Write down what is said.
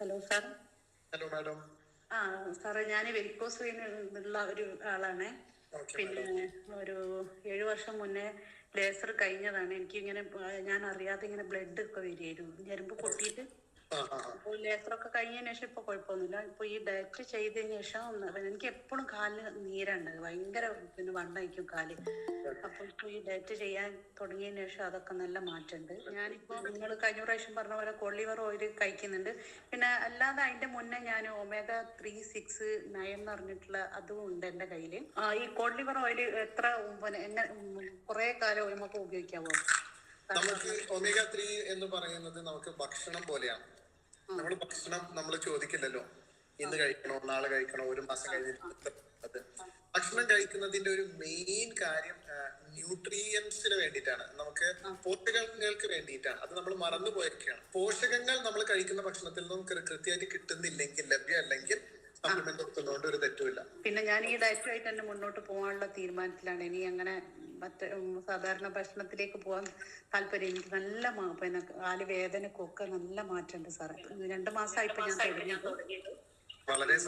Hello sir. Hello madam. ആ സാറേ ഞാൻ വെരിക്കോസ് ഉള്ള ഒരു ആളാണ്. പിന്നെ ഒരു ഏഴു വർഷം മുന്നേ ലേസർ കഴിഞ്ഞതാണ്. എനിക്ക് ഇങ്ങനെ ഞാൻ അറിയാതെ ഇങ്ങനെ ബ്ലഡ് ഒക്കെ വരികയായിരുന്നു. ഞരമ്പ് പൊട്ടിയിട്ട് ലേസറൊക്കെ കഴിഞ്ഞതിന് ശേഷം ഇപ്പൊ കുഴപ്പമൊന്നുമില്ല. ഇപ്പൊ ഈ ഡയറ്റ് ചെയ്തതിന് ശേഷം എനിക്ക് എപ്പോഴും കാലിന് നീരുണ്ട്. ഭയങ്കര പിന്നെ വണ്ണായിരിക്കും കാൽ. അപ്പൊ ഇപ്പൊ ഈ ഡയറ്റ് ചെയ്യാൻ തുടങ്ങിയതിന് ശേഷം അതൊക്കെ നല്ല മാറ്റമുണ്ട്. ഞാനിപ്പോ നിങ്ങൾ കഴിഞ്ഞ പ്രാവശ്യം പറഞ്ഞ പോലെ കൊള്ളിവർ ഓയിൽ കഴിക്കുന്നുണ്ട്. പിന്നെ അല്ലാതെ അതിന്റെ മുന്നേ ഞാൻ ഒമേഗ ത്രീ സിക്സ് നയൻ എന്ന് പറഞ്ഞിട്ടുള്ള അതും ഉണ്ട് എന്റെ കയ്യിൽ. ഈ കോളിവർ ഓയിൽ എത്ര എങ്ങനെ കുറെ കാലം നമുക്ക് ഉപയോഗിക്കാവോ? നമുക്ക് ഒമേഗ ത്രീ എന്ന് പറയുന്നത് നമുക്ക് ഭക്ഷണം പോലെയാണ്. നമ്മൾ ഭക്ഷണം നമ്മൾ ചോദിക്കില്ലല്ലോ. ഇന്ന് കഴിക്കണോ നാളെ കഴിക്കണോ ഒരു മാസം കഴിഞ്ഞിട്ട് അത്. ഭക്ഷണം കഴിക്കുന്നതിന്റെ ഒരു മെയിൻ കാര്യം ന്യൂട്രിയൻസിന് വേണ്ടിയിട്ടാണ്. നമുക്ക് പോഷകങ്ങൾക്ക് വേണ്ടിയിട്ടാണ്. അത് നമ്മൾ മറന്നു പോയിരിക്കുകയാണ് പോഷകങ്ങൾ നമ്മൾ കഴിക്കുന്ന ഭക്ഷണത്തിൽ നിന്നും കൃത്യമായിട്ട് കിട്ടുന്നില്ലെങ്കിൽ ലഭ്യമല്ലെങ്കിൽ സപ്ലിമെന്റ് പിന്നെ ഞാൻ ഈ ഡയറ്റുമായിട്ട് തന്നെ മുന്നോട്ട് പോകാനുള്ള തീരുമാനത്തിലാണ്. ഇനി അങ്ങനെ മറ്റേ സാധാരണ ഭക്ഷണത്തിലേക്ക് പോകാൻ താല്പര്യം. എനിക്ക് നല്ല പിന്നെ കാൽ വേദനക്കൊക്കെ നല്ല മാറ്റമുണ്ട് സാറേ. രണ്ടു മാസമായിപ്പോ ഞാൻ തുടങ്ങിയത്. വളരെ